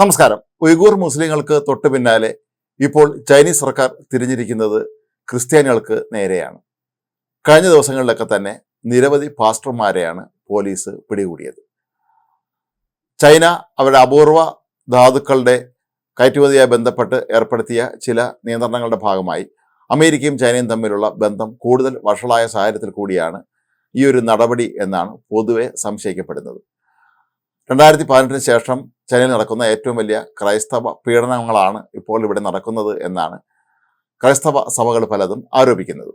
നമസ്കാരം. ഉയ്ഗൂർ മുസ്ലിങ്ങൾക്ക് തൊട്ടു പിന്നാലെ ഇപ്പോൾ ചൈനീസ് സർക്കാർ തിരിഞ്ഞിരിക്കുന്നത് ക്രിസ്ത്യാനികൾക്ക് നേരെയാണ്. കഴിഞ്ഞ ദിവസങ്ങളിലൊക്കെ തന്നെ നിരവധി പാസ്റ്റർമാരെയാണ് പോലീസ് പിടികൂടിയത്. ചൈന അവരുടെ അപൂർവ ധാതുക്കളുടെ കയറ്റുമതിയായി ബന്ധപ്പെട്ട് ഏർപ്പെടുത്തിയ ചില നിയന്ത്രണങ്ങളുടെ ഭാഗമായി അമേരിക്കയും ചൈനയും തമ്മിലുള്ള ബന്ധം കൂടുതൽ വഷളായ സാഹചര്യത്തിൽ കൂടിയാണ് ഈ ഒരു നടപടി എന്നാണ് പൊതുവെ സംശയിക്കപ്പെടുന്നത്. രണ്ടായിരത്തി പതിനെട്ടിന് ശേഷം ചൈനയിൽ നടക്കുന്ന ഏറ്റവും വലിയ ക്രൈസ്തവ പീഡനങ്ങളാണ് ഇപ്പോൾ ഇവിടെ നടക്കുന്നത് എന്നാണ് ക്രൈസ്തവ സഭകൾ പലതും ആരോപിക്കുന്നത്.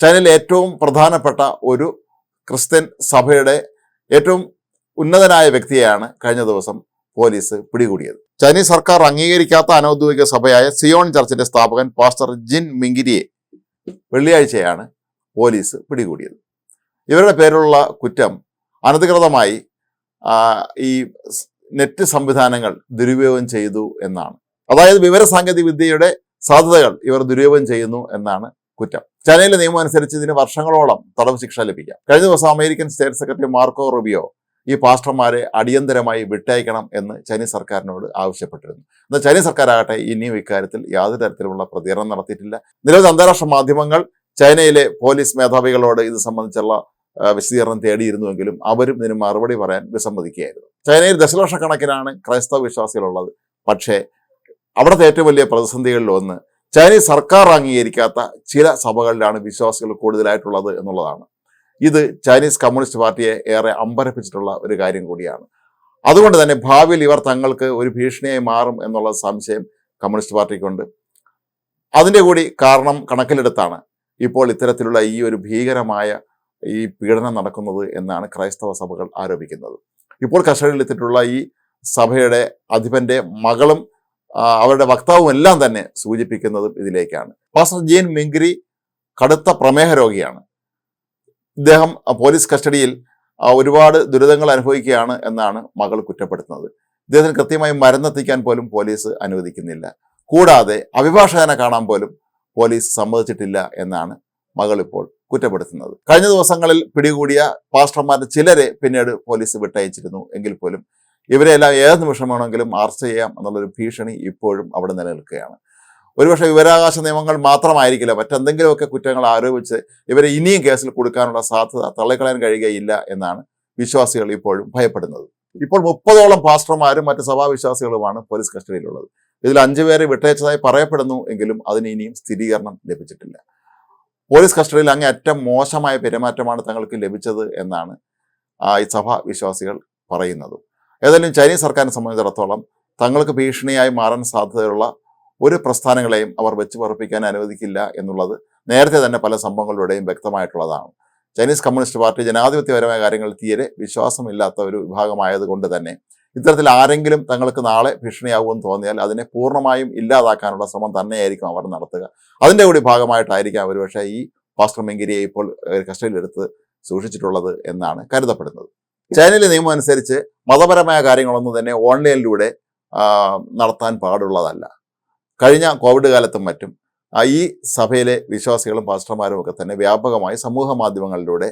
ചൈനയിൽ ഏറ്റവും പ്രധാനപ്പെട്ട ഒരു ക്രിസ്ത്യൻ സഭയുടെ ഏറ്റവും ഉന്നതനായ വ്യക്തിയെയാണ് കഴിഞ്ഞ ദിവസം പോലീസ് പിടികൂടിയത്. ചൈനീസ് സർക്കാർ അംഗീകരിക്കാത്ത അനൗദ്യോഗിക സഭയായ സിയോൺ ചർച്ചിന്റെ സ്ഥാപകൻ പാസ്റ്റർ ജിൻ മിങ്കിരിയെ വെള്ളിയാഴ്ചയാണ് പോലീസ് പിടികൂടിയത്. ഇവരുടെ പേരിലുള്ള കുറ്റം അനധികൃതമായി ഈ നെറ്റ് സംവിധാനങ്ങൾ ദുരുപയോഗം ചെയ്തു എന്നാണ്. അതായത് വിവരസാങ്കേതിക വിദ്യയുടെ സാധ്യതകൾ ഇവർ ദുരുപയോഗം ചെയ്യുന്നു എന്നാണ് കുറ്റം. ചൈനയിലെ നിയമം അനുസരിച്ച് ഇതിന് വർഷങ്ങളോളം തടവ് ശിക്ഷ ലഭിക്കാം. കഴിഞ്ഞ ദിവസം American state secretary Marco Rubio ഈ പാസ്റ്റർമാരെ അടിയന്തരമായി വിട്ടയക്കണം എന്ന് ചൈനീസ് സർക്കാരിനോട് ആവശ്യപ്പെട്ടിരുന്നു. എന്നാൽ ചൈനീസ് സർക്കാരാകട്ടെ ഇനിയും ഇക്കാര്യത്തിൽ യാതൊരു തരത്തിലുള്ള പ്രതികരണം നടത്തിയിട്ടില്ല. നിരവധി അന്താരാഷ്ട്ര മാധ്യമങ്ങൾ ചൈനയിലെ പോലീസ് മേധാവികളോട് ഇത് സംബന്ധിച്ചുള്ള വിശദീകരണം തേടിയിരുന്നുവെങ്കിലും അവരും ഇതിന് മറുപടി പറയാൻ വിസമ്മതിക്കുകയായിരുന്നു. ചൈനയിൽ ദശലക്ഷക്കണക്കിനാണ് ക്രൈസ്തവ വിശ്വാസികളുള്ളത്. പക്ഷേ അവിടുത്തെ ഏറ്റവും വലിയ പ്രതിസന്ധികളിൽ ഒന്ന് ചൈനീസ് സർക്കാർ അംഗീകരിക്കാത്ത ചില സഭകളിലാണ് വിശ്വാസികൾ കൂടുതലായിട്ടുള്ളത് എന്നുള്ളതാണ്. ഇത് ചൈനീസ് കമ്മ്യൂണിസ്റ്റ് പാർട്ടിയെ ഏറെ അമ്പരപ്പിച്ചിട്ടുള്ള ഒരു കാര്യം കൂടിയാണ്. അതുകൊണ്ട് തന്നെ ഭാവിയിൽ ഇവർ തങ്ങൾക്ക് ഒരു ഭീഷണിയായി മാറും എന്നുള്ള സംശയം കമ്മ്യൂണിസ്റ്റ് പാർട്ടിക്കുണ്ട്. അതിന്റെ കൂടി കാരണം കണക്കിലെടുത്താണ്. ഇപ്പോൾ ഇത്തരത്തിലുള്ള ഈ ഒരു ഭീകരമായ ഈ പീഡനം നടക്കുന്നത് എന്നാണ് ക്രൈസ്തവ സഭകൾ ആരോപിക്കുന്നത്. ഇപ്പോൾ കസ്റ്റഡിയിലെത്തിയിട്ടുള്ള ഈ സഭയുടെ അധിപന്റെ മകളും അവരുടെ വക്താവും എല്ലാം തന്നെ സൂചിപ്പിക്കുന്നതും ഇതിലേക്കാണ്. പാസ്റ്റർ ജീൻ മിങ്കിരി കടുത്ത പ്രമേഹ രോഗിയാണ്. ഇദ്ദേഹം പോലീസ് കസ്റ്റഡിയിൽ ഒരുപാട് ദുരിതങ്ങൾ അനുഭവിക്കുകയാണ് എന്നാണ് മകൾ കുറ്റപ്പെടുത്തുന്നത്. ഇദ്ദേഹത്തിന് കൃത്യമായി മരുന്നെത്തിക്കാൻ പോലും പോലീസ് അനുവദിക്കുന്നില്ല. കൂടാതെ അഭിഭാഷകനെ കാണാൻ പോലും പോലീസ് സമ്മതിച്ചിട്ടില്ല എന്നാണ് മകൾ ഇപ്പോൾ കുറ്റപ്പെടുത്തുന്നത്. കഴിഞ്ഞ ദിവസങ്ങളിൽ പിടികൂടിയ പാസ്റ്റർമാരുടെ ചിലരെ പിന്നീട് പോലീസ് വിട്ടയച്ചിരുന്നു. എങ്കിൽ പോലും ഇവരെല്ലാം ഏത് നിമിഷം വേണമെങ്കിലും അറസ്റ്റ് ചെയ്യാം എന്നുള്ളൊരു ഭീഷണി ഇപ്പോഴും അവിടെ നിലനിൽക്കുകയാണ്. ഒരുപക്ഷെ വിവരാവകാശ നിയമങ്ങൾ മാത്രമായിരിക്കില്ല. മറ്റെന്തെങ്കിലുമൊക്കെ കുറ്റങ്ങൾ ആരോപിച്ച് ഇവരെ ഇനിയും കേസിൽ കൊടുക്കാനുള്ള സാധ്യത തള്ളിക്കളയാൻ കഴിയുകയില്ല എന്നാണ് വിശ്വാസികൾ ഇപ്പോഴും ഭയപ്പെടുന്നത്. ഇപ്പോൾ മുപ്പതോളം പാസ്റ്റർമാരും മറ്റ് സഭാവിശ്വാസികളുമാണ് പോലീസ് കസ്റ്റഡിയിലുള്ളത്. ഇതിൽ അഞ്ചുപേരെ വിട്ടയച്ചതായി പറയപ്പെടുന്നു എങ്കിലും അതിന് ഇനിയും സ്ഥിരീകരണം ലഭിച്ചിട്ടില്ല. പോലീസ് കസ്റ്റഡിയിൽ അങ്ങേയറ്റം മോശമായ പെരുമാറ്റമാണ് തങ്ങൾക്ക് ലഭിച്ചത് എന്നാണ് ഈ സഭ വിശ്വാസികൾ പറയുന്നത്. ഏതായാലും ചൈനീസ് സർക്കാരിനെ സംബന്ധിച്ചിടത്തോളം തങ്ങൾക്ക് ഭീഷണിയായി മാറാൻ സാധ്യതയുള്ള ഒരു പ്രസ്ഥാനങ്ങളെയും അവർ വെച്ച് പറപ്പിക്കാൻ അനുവദിക്കില്ല എന്നുള്ളത് നേരത്തെ തന്നെ പല സംഭവങ്ങളിലൂടെയും വ്യക്തമായിട്ടുള്ളതാണ്. ചൈനീസ് കമ്മ്യൂണിസ്റ്റ് പാർട്ടി ജനാധിപത്യപരമായ കാര്യങ്ങളിൽ തീരെ വിശ്വാസമില്ലാത്ത ഒരു വിഭാഗമായതുകൊണ്ട് തന്നെ ഇത്തരത്തിൽ ആരെങ്കിലും തങ്ങൾക്ക് നാളെ ഭീഷണിയാകുമെന്ന് തോന്നിയാൽ അതിനെ പൂർണമായും ഇല്ലാതാക്കാനുള്ള ശ്രമം തന്നെയായിരിക്കും അവർ നടത്തുക. അതിന്റെ കൂടി ഭാഗമായിട്ടായിരിക്കാം ഒരുപക്ഷെ ഈ പാസ്റ്റർ മെങ്കിരിയെ ഇപ്പോൾ കസ്റ്റഡിയിലെടുത്ത് സൂക്ഷിച്ചിട്ടുള്ളത് എന്നാണ് കരുതപ്പെടുന്നത്. ചൈനയിലെ നിയമം അനുസരിച്ച് മതപരമായ കാര്യങ്ങളൊന്നും തന്നെ ഓൺലൈനിലൂടെ നടത്താൻ പാടുള്ളതല്ല. കഴിഞ്ഞ കോവിഡ് കാലത്തും മറ്റും ഈ സഭയിലെ വിശ്വാസികളും പാസ്റ്റർമാരും ഒക്കെ തന്നെ വ്യാപകമായി സമൂഹ മാധ്യമങ്ങളിലൂടെ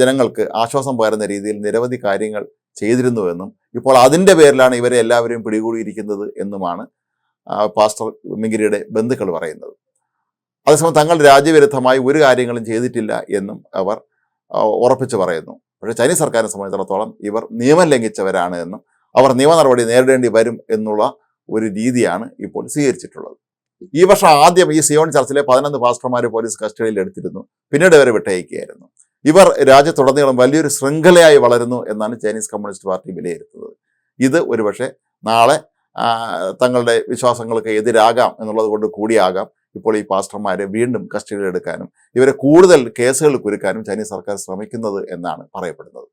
ജനങ്ങൾക്ക് ആശ്വാസം പകരുന്ന രീതിയിൽ നിരവധി കാര്യങ്ങൾ ചെയ്തിരുന്നുവെന്നും ഇപ്പോൾ അതിന്റെ പേരിലാണ് ഇവരെ എല്ലാവരെയും പിടികൂടിയിരിക്കുന്നത് എന്നുമാണ് പാസ്റ്റർ മിങ്കിരിയുടെ ബന്ധുക്കൾ പറയുന്നത്. അതേസമയം തങ്ങൾ രാജ്യവിരുദ്ധമായി ഒരു കാര്യങ്ങളും ചെയ്തിട്ടില്ല എന്നും അവർ ഉറപ്പിച്ച് പറയുന്നു. പക്ഷേ ചൈനീസ് സർക്കാരിനെ സംബന്ധിച്ചിടത്തോളം ഇവർ നിയമം ലംഘിച്ചവരാണ് എന്നും അവർ നിയമ നടപടി നേരിടേണ്ടി വരും എന്നുള്ള ഒരു രീതിയാണ് ഇപ്പോൾ സ്വീകരിച്ചിട്ടുള്ളത്. ഈ വർഷം ആദ്യം ഈ സിയോൺ ചർച്ചിലെ പതിനൊന്ന് പാസ്റ്റർമാരെ പോലീസ് കസ്റ്റഡിയിൽ എടുത്തിരുന്നു. പിന്നീട് ഇവരെ വിട്ടയക്കുകയായിരുന്നു. ഇവർ രാജ്യത്തുടനീളം വലിയൊരു ശൃംഖലയായി വളരുന്നു എന്നാണ് ചൈനീസ് കമ്മ്യൂണിസ്റ്റ് പാർട്ടി വിലയിരുത്തുന്നത്. ഇത് ഒരുപക്ഷെ നാളെ തങ്ങളുടെ വിശ്വാസങ്ങൾക്ക് എതിരാകാം എന്നുള്ളത് കൊണ്ട് കൂടിയാകാം. ഇപ്പോൾ ഈ പാസ്റ്റർമാരെ വീണ്ടും കസ്റ്റഡിയിൽ എടുക്കാനും ഇവരെ കൂടുതൽ കേസുകൾ കുരുക്കാനും ചൈനീസ് സർക്കാർ ശ്രമിക്കുന്നത് എന്നാണ് പറയപ്പെടുന്നത്.